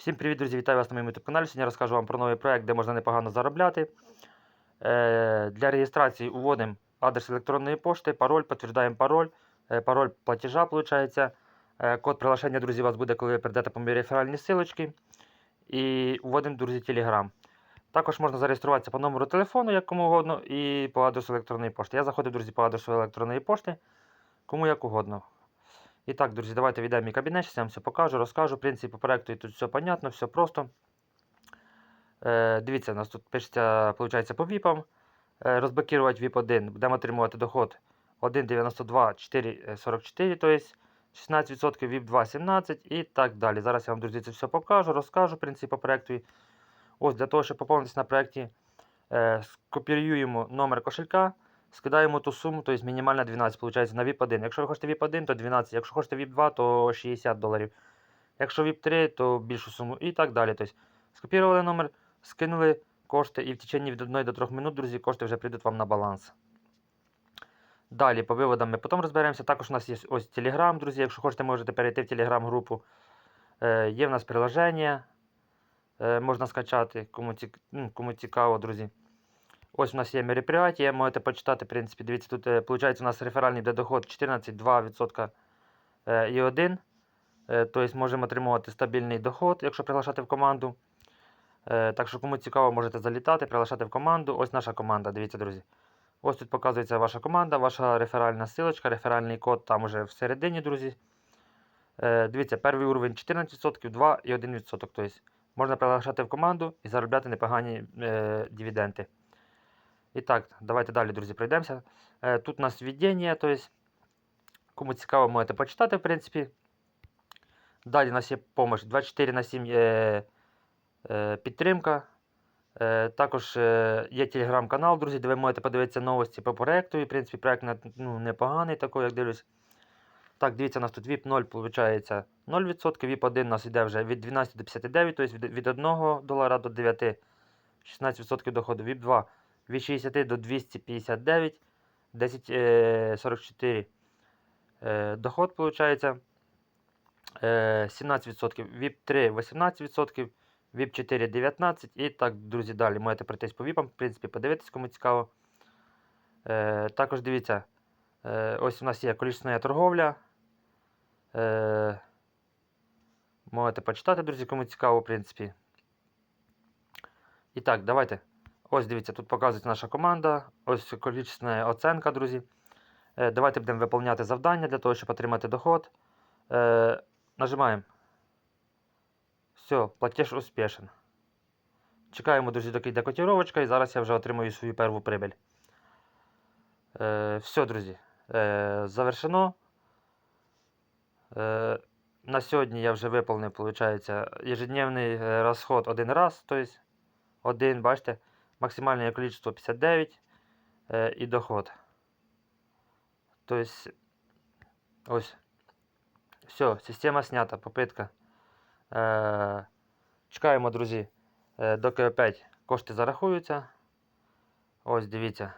Всім привіт, друзі! Вітаю вас на моєму youtube каналі. Сьогодні розкажу вам про новий проект, де можна непогано заробляти. Е, Для реєстрації уводимо адрес електронної пошти, пароль, підтверджуємо пароль, е, пароль платежа, виходить. Е, Код приглашення, друзі, у вас буде, коли ви перейдете по моїй реферальні силочки. І вводимо, друзі, Telegram. Також можна зареєструватися по номеру телефону, як кому угодно, і по адресу електронної пошти. Я заходив, друзі, по адресу електронної пошти, кому як угодно. І так, друзі, давайте війдемо мій кабінет, я вам все покажу, розкажу. Принципі, проекту тут все понятно, все просто. Е, дивіться, у нас тут пишеться, виходить, по ВІПам. Е, розблокувати VIP 1. Будемо отримувати доход 1,92 444, тобто 16% VIP 2 17 і так далі. Зараз я вам, друзі, це все покажу, розкажу, по проекту. Ось для того, щоб поповнитися на проєкті, е, скопіюємо номер кошелька. Скидаємо ту суму, тобто мінімальна 12, виходить, на VIP 1. Якщо ви хочете VIP 1, то 12. Якщо хочете VIP 2, то 60 доларів. Якщо VIP 3, то більшу суму і так далі. Тобто, скопірували номер, скинули кошти і в течение від 1 до 3 минут, друзі, кошти вже прийдуть вам на баланс. Далі по виводам ми потім розберемося. Також у нас є ось Telegram, друзі. Якщо хочете, можете перейти в Telegram групу. Е, є в нас приложення, е, можна скачати, кому, цік... ну, кому цікаво, друзі. Ось у нас є мероприятие, можете почитати, в принципі, дивіться, тут виходить у нас реферальний доход 14,2% е, і 1. Е, Тобто можемо отримувати стабільний доход, якщо приглашати в команду. Е, Так що, кому цікаво, можете залітати, приглашати в команду. Ось наша команда, дивіться, друзі. Ось тут показується ваша команда, ваша реферальна силочка, реферальний код там уже всередині, друзі. Е, Дивіться, перший уровень 14%, 2 і 1%. Тобто можна приглашати в команду і заробляти непогані е, дивіденди. І так, давайте далі, друзі, пройдемося. Е, Тут у нас введення, тобто, кому цікаво, можете почитати, в принципі. Далі у нас є помощь 24 на 7 е, е, підтримка. Е, також є телеграм-канал, друзі, де ви можете подивитися новості по проєкту. І, в принципі, проєкт ну, непоганий, такий, як дивлюсь. Так, дивіться, у нас тут VIP 0, виходить 0%, VIP 1 у нас йде вже від 12 до 59, тобто від 1 долара до 9, 16% доходу. VIP 2 від 60 до 259, 10,44 е, доход виходить. Е, 17%, VIP 3 18%, VIP 4 19% і так, друзі, далі можете пройтись по VIP, в принципі, подивитись, кому цікаво. Е, також дивіться, е, ось у нас є колісна торговля. Е, можете почитати, друзі, кому цікаво, в принципі. І так, давайте. Ось дивіться, тут показується наша команда. Ось колічна оценка, друзі. Е, давайте будемо виконувати завдання для того, щоб отримати доход. Е, нажимаємо. Все, платеж успішен. Чекаємо, друзі, доки йде котировочка, і зараз я вже отримую свою перву прибыль. Е, все, друзі. Завершено. На сьогодні я вже виповнив, виходить, ежедневний розход один раз, тобто один, бачите, максимальне кількість 59 е, і доход. Тобто, ось. Все, система снята, попитка. Е, чекаємо, друзі, е, доки опять кошти зарахуються. Ось, дивіться.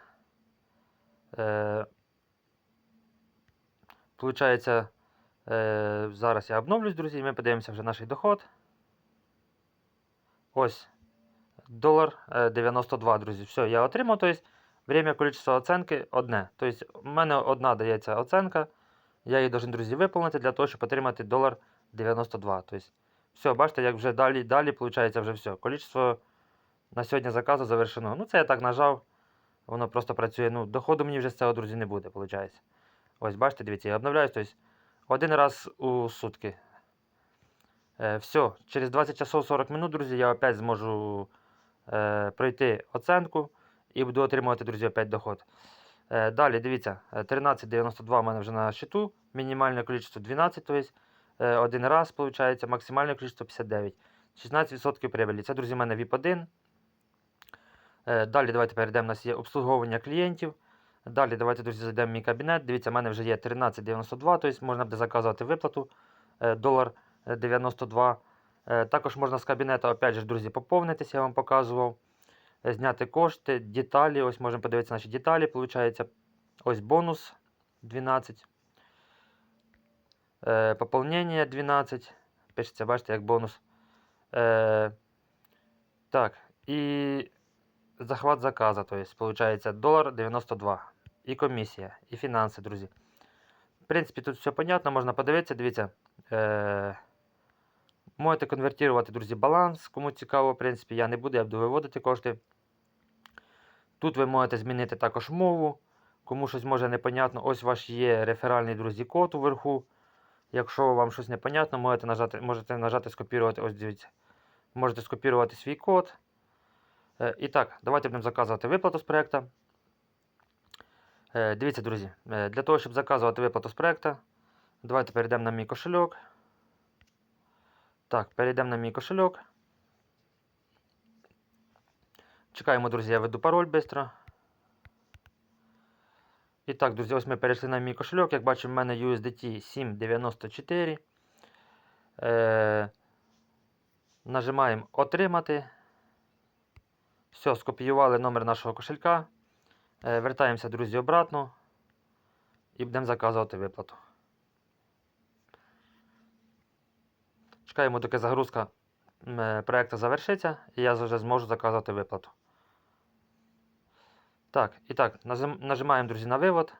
Е, Получається, зараз я обновлюсь, друзі, і ми подивимося вже наш доход. Ось. Долар е, 92, друзі. Все, я отримав. Тобто, время количество оценки одне. Тобто, у мене одна дається оценка. Я її должен, друзі, виповнити для того, щоб отримати долар 92. Тобто, все, бачите, як вже далі, далі, виходить, вже все. Количество на сьогодні заказу завершено. Ну, це я так нажав. Воно просто працює. Ну, доходу мені вже з цього, друзі, не буде, виходить. Ось, бачите, дивіться, я обновляюсь. Тобто, один раз у сутки. Е, все, через 20 часов 40 минут, друзі, я опять зможу е, пройти оценку і буду отримувати, друзі, опять доход. Е, далі, дивіться, е, 13,92 у мене вже на счету, мінімальне кількість 12, тобто е, один раз, виходить, максимальне кількість 59. 16% прибилі. Це, друзі, у мене VIP 1. Е, далі давайте перейдемо. У нас є обслуговування клієнтів. Далі давайте, друзі, зайдемо в мій кабінет. Дивіться, у мене вже є 13,92, тобто можна буде заказувати виплату е, долар е, 92. Е, Також можна з кабінету, опять же, друзі, поповнитися, я вам показував. Е, Зняти кошти, деталі. Ось можемо подивитися наші деталі. Получається ось бонус 12. Е, Поповнення 12. Пишеться, бачите, як бонус. Так, і захват заказа, то есть, получается, долар 92. І комісія, і фінанси, друзі. В принципі, тут все понятно, можна подивитися, дивіться. Можете конвертувати, друзі, баланс, кому цікаво, в принципі, я не буду, я буду виводити кошти. Тут ви можете змінити також мову. Кому щось може непонятно, ось ваш є реферальний, друзі, код уверху. Якщо вам щось непонятно, можете нажати, можете нажати скопірувати, ось дивіться. Можете скопірувати свій код. Е, і так, давайте будемо заказувати виплату з проєкту. Е, дивіться, друзі, е, для того, щоб заказувати виплату з проєкту, давайте перейдемо на мій кошельок. Так, перейдемо на мій кошельок. Чекаємо, друзі, я веду пароль швидко. І так, друзі, ось ми перейшли на мій кошельок. Як бачимо, в мене USDT 7,94. Е, нажимаємо Отримати. Все, скопіювали номер нашого кошелька. Е, вертаємося, друзі, обратно. І будемо заказувати виплату. Чекаємо, доки загрузка е, проекту завершиться, і я вже зможу заказувати виплату. Так, і так, нажимаємо, друзі, на вивод.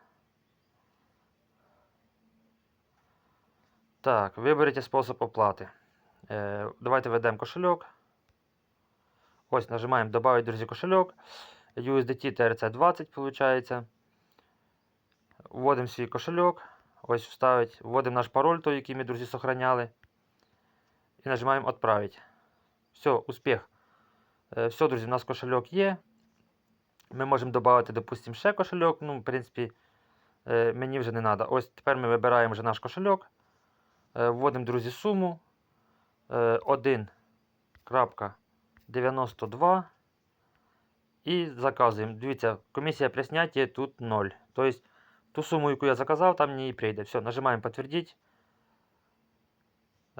Так, виберіть спосіб оплати. Е, давайте введемо кошельок. Ось нажимаємо Добавить, друзі, кошельок. USDT TRC20, виходить. Вводимо свій кошельок. Ось вставить. Вводимо наш пароль, той, який ми, друзі, сохраняли. І нажимаємо Отправить. Все, успіх. Е, все, друзі, у нас кошельок є. Ми можемо додати, допустимо, ще кошельок. Ну, в принципі, е, мені вже не треба. Ось тепер ми вибираємо вже наш кошельок. Е, Вводимо, друзі, суму. Е, 1.92. І заказуємо. Дивіться, комісія при снятті тут 0. Тобто ту суму, яку я заказав, там не прийде. Все, нажимаємо підтвердити.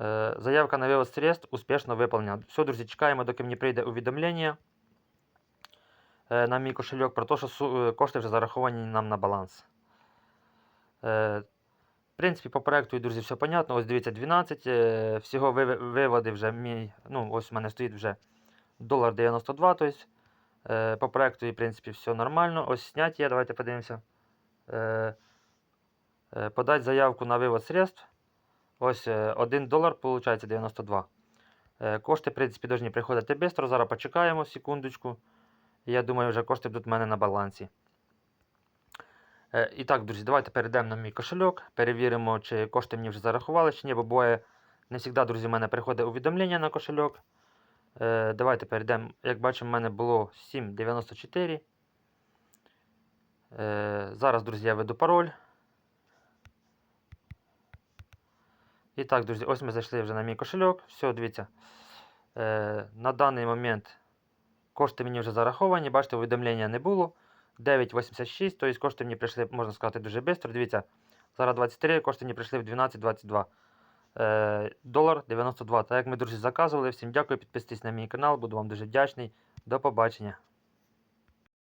Е, Заявка на вивод средств успішно виповнена. Все, друзі, чекаємо, доки мені прийде увідомлення е, на мій кошельок про те, що е, кошти вже зараховані нам на баланс. В принципі, по проекту, друзі, все понятно. Ось дивіться, 12. е, Всього виводи вже мій. Ну, ось у мене стоїть вже долар 92. Тобто, е, по проекту, в принципі, все нормально. Ось зняття, давайте подивимося. Е, е, заявку на вивод средств. Ось 1 долар, виходить 92. Е, Кошти, в принципі, повинні приходити швидко. Зараз почекаємо секундочку. Я думаю, вже кошти будуть в мене на балансі. Е, І так, друзі, давайте перейдемо на мій кошельок. Перевіримо, чи кошти мені вже зарахували, чи ні, бо буває, не завжди, друзі, в мене приходить увідомлення на кошельок. Е, Давайте перейдемо. Як бачимо, в мене було 7,94. Е, Зараз, друзі, я веду пароль. І так, друзі, ось ми зайшли вже на мій кошельок. Все, дивіться. Е, на даний момент кошти мені вже зараховані. Бачите, увідомлення не було. 9,86, тобто кошти мені прийшли, можна сказати, дуже швидко. Дивіться, зараз 23, кошти мені прийшли в 12,22. Е, долар 92. Так як ми, друзі, заказували. Всім дякую, підписуйтесь на мій канал, буду вам дуже вдячний. До побачення.